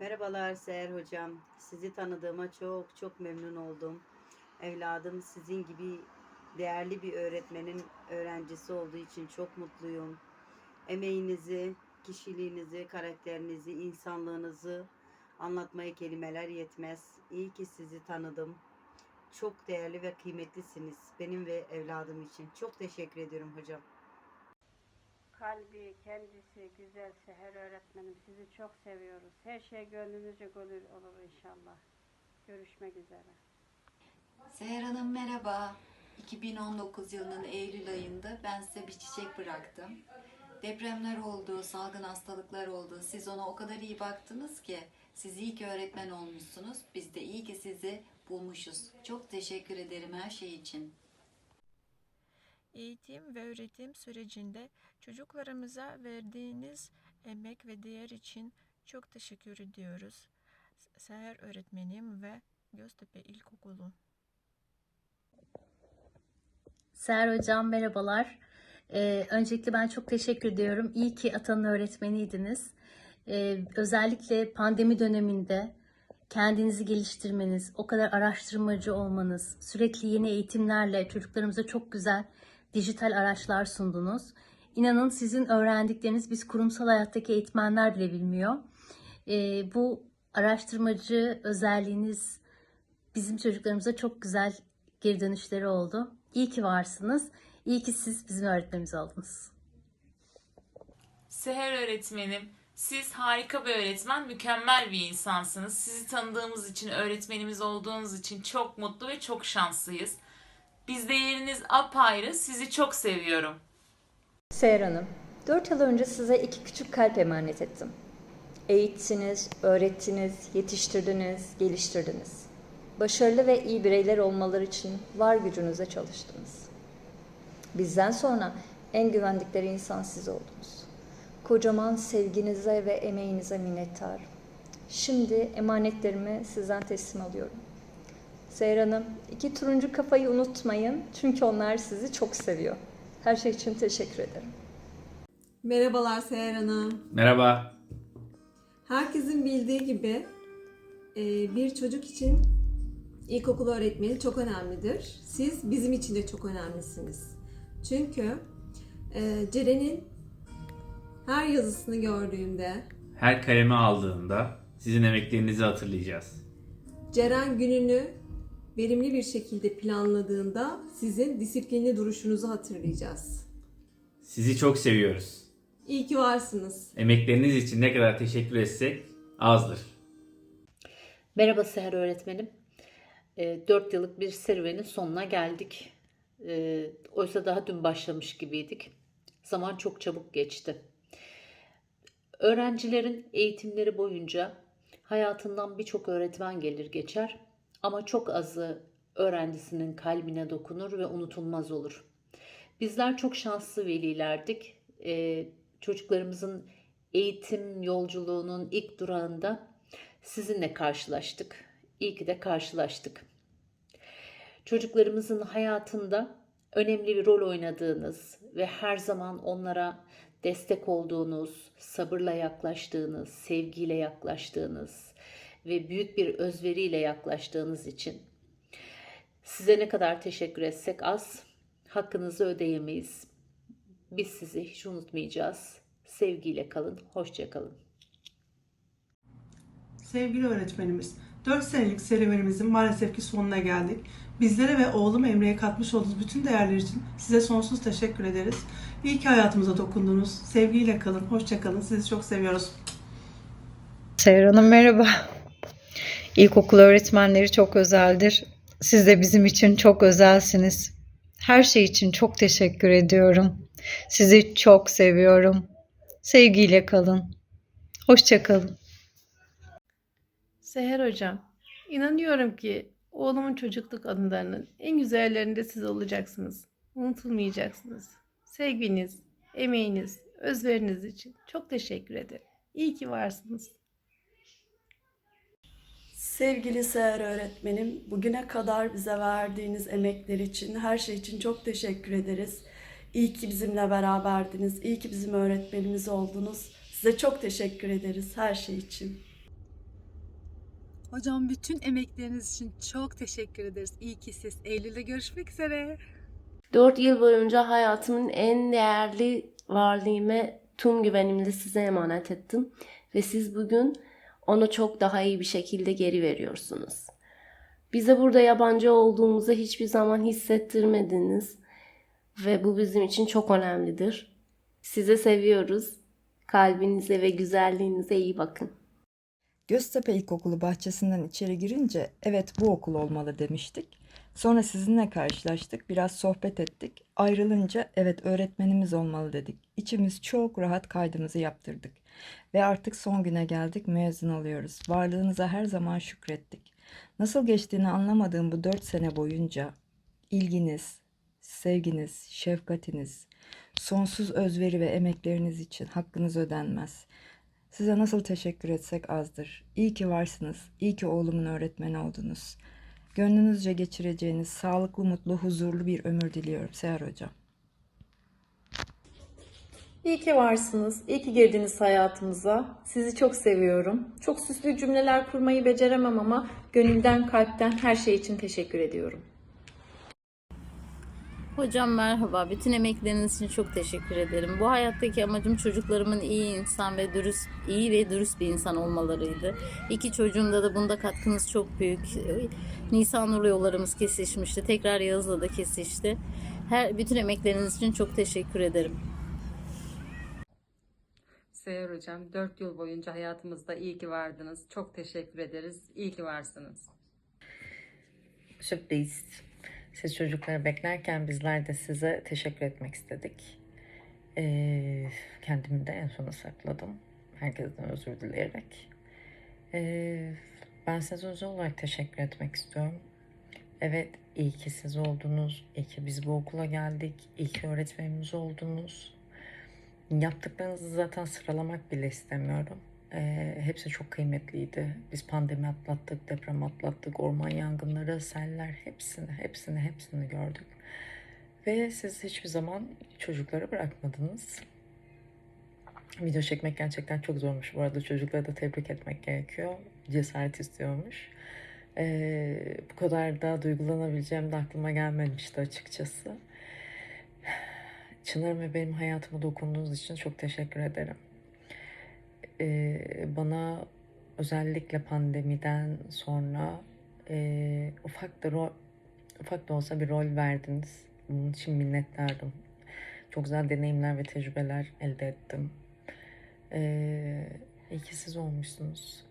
Merhabalar Seher Hocam. Sizi tanıdığıma çok çok memnun oldum. Evladım sizin gibi değerli bir öğretmenin öğrencisi olduğu için çok mutluyum. Emeğinizi, kişiliğinizi, karakterinizi, insanlığınızı anlatmaya kelimeler yetmez. İyi ki sizi tanıdım. Çok değerli ve kıymetlisiniz benim ve evladım için. Çok teşekkür ediyorum hocam. Kalbi, kendisi güzel Seher öğretmenim. Sizi çok seviyoruz. Her şey gönlünüzce gönül olur inşallah. Görüşmek üzere. Seher Hanım merhaba. 2019 yılının Eylül ayında ben size bir çiçek bıraktım. Depremler oldu, salgın hastalıklar oldu. Siz ona o kadar iyi baktınız ki siz iyi ki öğretmen olmuşsunuz. Biz de iyi ki sizi bulmuşuz. Çok teşekkür ederim her şey için. Eğitim ve öğretim sürecinde çocuklarımıza verdiğiniz emek ve değer için çok teşekkür ediyoruz. Seher öğretmenim ve Göztepe İlkokulu. Seher Hocam merhabalar. Ee, öncelikle ben çok teşekkür ediyorum. İyi ki Atan'ın öğretmeniydiniz. Ee, özellikle pandemi döneminde kendinizi geliştirmeniz, o kadar araştırmacı olmanız, sürekli yeni eğitimlerle çocuklarımıza çok güzel dijital araçlar sundunuz. İnanın sizin öğrendikleriniz biz kurumsal hayattaki eğitmenler bile bilmiyor. Ee, bu araştırmacı özelliğiniz bizim çocuklarımıza çok güzel geri dönüşleri oldu. İyi ki varsınız. İyi ki siz bizim öğretmenimiz oldunuz. Seher öğretmenim, siz harika bir öğretmen, mükemmel bir insansınız. Sizi tanıdığımız için, öğretmenimiz olduğunuz için çok mutlu ve çok şanslıyız. Bizde yeriniz apayrı, sizi çok seviyorum. Seher Hanım, 4 yıl önce size iki küçük kalp emanet ettim. Eğittiniz, öğrettiniz, yetiştirdiniz, geliştirdiniz. Başarılı ve iyi bireyler olmaları için var gücünüze çalıştınız. Bizden sonra en güvendikleri insan siz oldunuz. Kocaman sevginize ve emeğinize minnettarım. Şimdi emanetlerimi sizden teslim alıyorum. Seher Hanım, iki turuncu kafayı unutmayın çünkü onlar sizi çok seviyor. Her şey için teşekkür ederim. Merhabalar Seher Hanım. Merhaba. Herkesin bildiği gibi e, bir çocuk için ilkokul öğretmeni çok önemlidir. Siz bizim için de çok önemlisiniz. Çünkü e, Ceren'in her yazısını gördüğümde, Her kaleme aldığında sizin emeklerinizi hatırlayacağız. Ceren gününü verimli bir şekilde planladığında sizin disiplinli duruşunuzu hatırlayacağız. Sizi çok seviyoruz. İyi ki varsınız. Emekleriniz için ne kadar teşekkür etsek azdır. Merhaba Seher öğretmenim. 4 yıllık bir serüvenin sonuna geldik. E, oysa daha dün başlamış gibiydik. Zaman çok çabuk geçti. Öğrencilerin eğitimleri boyunca hayatından birçok öğretmen gelir geçer ama çok azı öğrencisinin kalbine dokunur ve unutulmaz olur. Bizler çok şanslı velilerdik. E, çocuklarımızın eğitim yolculuğunun ilk durağında sizinle karşılaştık. İyi ki de karşılaştık. Çocuklarımızın hayatında önemli bir rol oynadığınız ve her zaman onlara destek olduğunuz, sabırla yaklaştığınız, sevgiyle yaklaştığınız ve büyük bir özveriyle yaklaştığınız için size ne kadar teşekkür etsek az, hakkınızı ödeyemeyiz. Biz sizi hiç unutmayacağız. Sevgiyle kalın, hoşça kalın. Sevgili öğretmenimiz, 4 senelik serüvenimizin maalesef ki sonuna geldik. Bizlere ve oğlum Emre'ye katmış olduğunuz bütün değerler için size sonsuz teşekkür ederiz. İyi ki hayatımıza dokundunuz. Sevgiyle kalın, hoşça kalın. Sizi çok seviyoruz. Seher Hanım merhaba. İlkokul öğretmenleri çok özeldir. Siz de bizim için çok özelsiniz. Her şey için çok teşekkür ediyorum. Sizi çok seviyorum. Sevgiyle kalın. Hoşça kalın. Seher Hocam, inanıyorum ki oğlumun çocukluk anılarının en güzellerinde siz olacaksınız. Unutulmayacaksınız. Sevginiz, emeğiniz, özveriniz için çok teşekkür ederim. İyi ki varsınız. Sevgili Seher öğretmenim, bugüne kadar bize verdiğiniz emekler için, her şey için çok teşekkür ederiz. İyi ki bizimle beraberdiniz, iyi ki bizim öğretmenimiz oldunuz. Size çok teşekkür ederiz her şey için. Hocam bütün emekleriniz için çok teşekkür ederiz. İyi ki siz. Eylül'de görüşmek üzere. 4 yıl boyunca hayatımın en değerli varlığımı tüm güvenimle size emanet ettim. Ve siz bugün onu çok daha iyi bir şekilde geri veriyorsunuz. Bize burada yabancı olduğumuzu hiçbir zaman hissettirmediniz. Ve bu bizim için çok önemlidir. Size seviyoruz. Kalbinize ve güzelliğinize iyi bakın. Göztepe İlkokulu bahçesinden içeri girince evet bu okul olmalı demiştik. Sonra sizinle karşılaştık, biraz sohbet ettik. Ayrılınca evet öğretmenimiz olmalı dedik. İçimiz çok rahat kaydımızı yaptırdık. Ve artık son güne geldik, mezun oluyoruz. Varlığınıza her zaman şükrettik. Nasıl geçtiğini anlamadığım bu dört sene boyunca ilginiz, sevginiz, şefkatiniz, sonsuz özveri ve emekleriniz için hakkınız ödenmez. Size nasıl teşekkür etsek azdır. İyi ki varsınız. İyi ki oğlumun öğretmeni oldunuz. Gönlünüzce geçireceğiniz sağlıklı, mutlu, huzurlu bir ömür diliyorum Seher Hocam. İyi ki varsınız. İyi ki girdiniz hayatımıza. Sizi çok seviyorum. Çok süslü cümleler kurmayı beceremem ama gönülden, kalpten her şey için teşekkür ediyorum. Hocam merhaba. Bütün emekleriniz için çok teşekkür ederim. Bu hayattaki amacım çocuklarımın iyi insan ve dürüst, iyi ve dürüst bir insan olmalarıydı. İki çocuğumda da bunda katkınız çok büyük. Nisan Nur'la yollarımız kesişmişti. Tekrar Yağız'la da kesişti. Her bütün emekleriniz için çok teşekkür ederim. Seher Hocam 4 yıl boyunca hayatımızda iyi ki vardınız. Çok teşekkür ederiz. İyi ki varsınız. Sürpriz. Siz çocukları beklerken bizler de size teşekkür etmek istedik. Ee, kendimi de en sona sakladım. Herkesten özür dileyerek. Ee, ben size özel olarak teşekkür etmek istiyorum. Evet, iyi ki siz oldunuz. İyi ki biz bu okula geldik. İyi ki öğretmenimiz oldunuz. Yaptıklarınızı zaten sıralamak bile istemiyorum. Ee, hepsi çok kıymetliydi. Biz pandemi atlattık, deprem atlattık, orman yangınları, seller hepsini, hepsini, hepsini gördük. Ve siz hiçbir zaman çocukları bırakmadınız. Video çekmek gerçekten çok zormuş. Bu arada çocukları da tebrik etmek gerekiyor. Cesaret istiyormuş. Ee, bu kadar da duygulanabileceğim de aklıma gelmemişti açıkçası. Çınar'ım ve benim hayatıma dokunduğunuz için çok teşekkür ederim. Ee, bana özellikle pandemiden sonra e, ufak da rol, ufak da olsa bir rol verdiniz. Bunun için minnettarım. Çok güzel deneyimler ve tecrübeler elde ettim. Ee, iyi ki siz olmuşsunuz.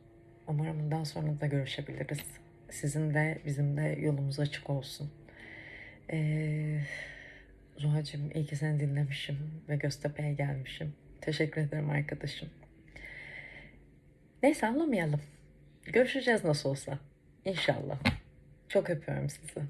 Umarım bundan sonra da görüşebiliriz. Sizin de bizim de yolumuz açık olsun. Ee, Zuhacığım iyi ki seni dinlemişim ve Göztepe'ye gelmişim. Teşekkür ederim arkadaşım. Neyse anlamayalım. Görüşeceğiz nasıl olsa. İnşallah. Çok öpüyorum sizi.